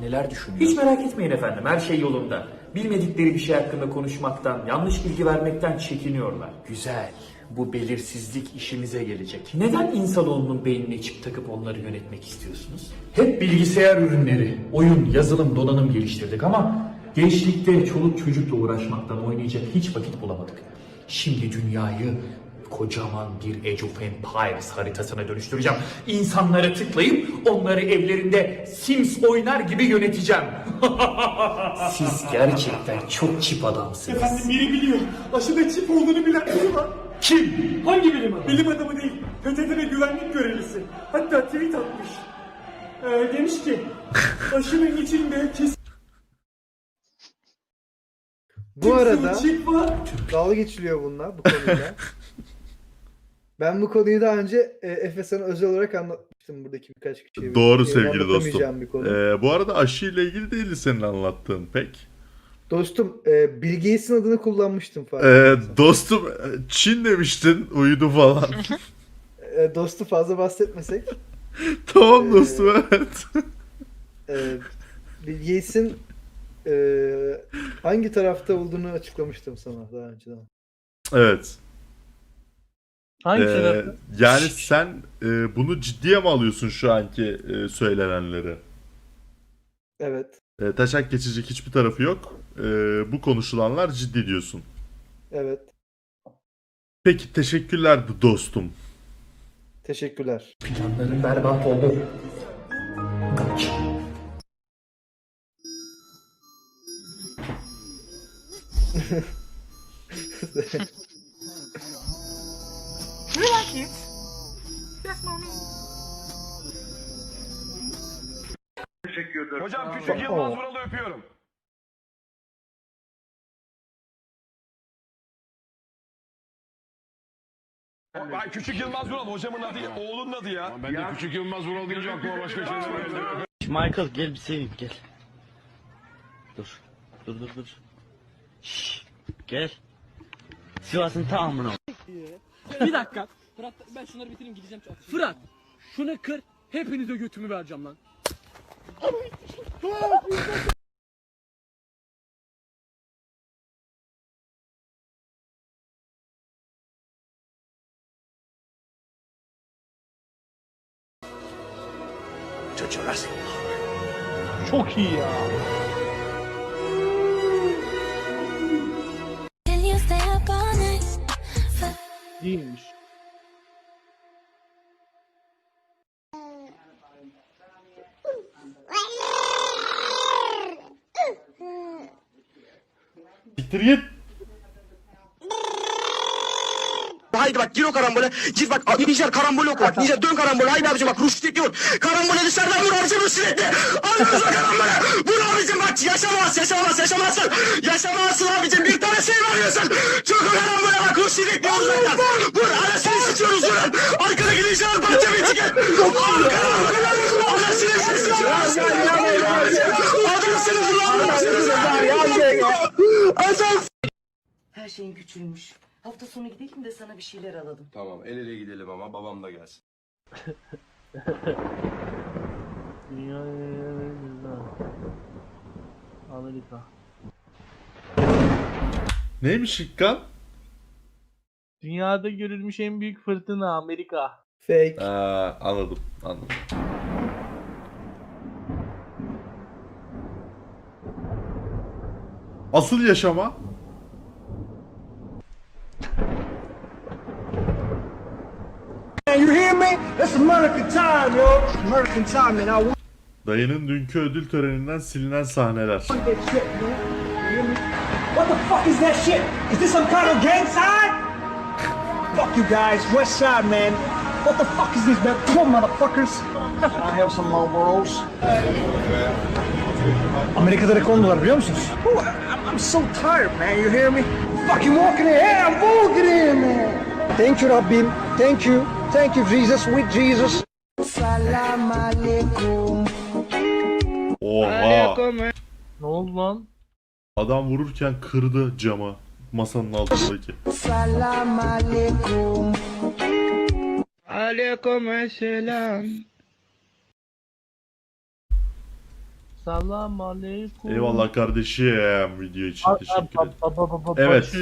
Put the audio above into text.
Neler düşünüyor? Hiç merak etmeyin efendim, her şey yolunda. Bilmedikleri bir şey hakkında konuşmaktan, yanlış bilgi vermekten çekiniyorlar. Güzel. Bu belirsizlik işimize gelecek. Neden insanoğlunun beynine çip takıp onları yönetmek istiyorsunuz? Hep bilgisayar ürünleri, oyun, yazılım, donanım geliştirdik ama Gençlikte çoluk çocukla uğraşmaktan oynayacak hiç vakit bulamadık. şimdi dünyayı kocaman bir Age of Empires haritasına dönüştüreceğim. İnsanlara tıklayıp onları evlerinde Sims oynar gibi yöneteceğim. Siz gerçekten çok çip adamsınız. Efendim biri biliyor. Aşıda çip olduğunu bilen biri var. Kim? Hangi bilim adamı? Bilim adamı değil. PTT'de güvenlik görevlisi. Hatta tweet atmış. Ee, demiş ki aşının içinde kesin Bu arada çip var. dalga geçiliyor bununla bu konuyla. ben bu konuyu daha önce e, Efe sana özel olarak anlatmıştım buradaki birkaç kişiye. Doğru Benim sevgili dostum. Bir konu. Ee, bu arada aşı ile ilgili değildi senin anlattığın pek. Dostum e, Bill Gates'in adını kullanmıştım falan. Ee, dostum e, Çin demiştin uyudu falan. E, dostu fazla bahsetmesek. tamam Ee, dostum evet. E, Bill Gates'in e, hangi tarafta olduğunu açıklamıştım sana daha önceden. evet. Hangi Ee, tarafta? yani sen e, bunu ciddiye mi alıyorsun şu anki e, söylenenleri? Evet. E, taşak geçecek hiçbir tarafı yok. E, bu konuşulanlar ciddi diyorsun. Evet. Peki teşekkürler dostum. Teşekkürler. Planların berbat oldu. Kaç. Hocam küçük Yılmaz Vural'ı öpüyorum. Ay küçük Yılmaz Vural hocamın adı, oğlunun adı ya. Ben de küçük Yılmaz Vural deyince aklıma başka şeyler geldi. Michael gel bir seveyim gel. Dur. Dur dur dur. Şşş, gel. Sivas'ın tamamını. Bir dakika. Fırat ben şunları bitireyim gideceğim. Fırat şunu kır hepinize götümü vereceğim lan. Çok iyi ya. Can Siktir git. Haydi bak gir o karambole. Gir bak Nijer karambole oku bak. Nijer dön karambole. Haydi abicim bak Ruşit'i vur. Karambole dışarıdan vur abicim Ruşit'i. Anladınız mı karambole? Vur abicim bak yaşamaz yaşamaz yaşamazsın. Yaşamazsın abicim bir tane şey veriyorsun. Çok o karambole bak Ruşit'i vur uzaktan. Vur anasını sıçıyoruz vurun. Arkadaki Nijer parça bir çıkın. Al karambole. Anasını sıçıyoruz. Adamsınız ulan. Adamsınız. Her şeyin küçülmüş. Hafta sonu gidelim de sana bir şeyler alalım. Tamam el ele gidelim ama babam da gelsin. Amerika. Neymiş İkkan? Dünyada görülmüş en büyük fırtına Amerika. Fake. Aa, anladım anladım. Asıl yaşama You hear me? It's American time, yo. American time, and I want dayının dünkü ödül töreninden silinen sahneler. What the fuck is that shit? Is this some kind of gang sign? fuck you guys, West Side, man. What the fuck is this, man? Come on, motherfuckers. I have some Marlboros. Amerika'da rekordular biliyor musunuz? I'm, so tired, man. You hear me? Fucking walking in here, I'm walking in, man. Thank you, Rabbim. Thank you. Thank you, Jesus. With Jesus. Salam alaikum. Oha! Ne oldu lan? Adam vururken kırdı camı masanın altındaki. Salam alaikum. Aleyküm selam. Selam aleyküm. Eyvallah kardeşim video için teşekkür ederim. Evet.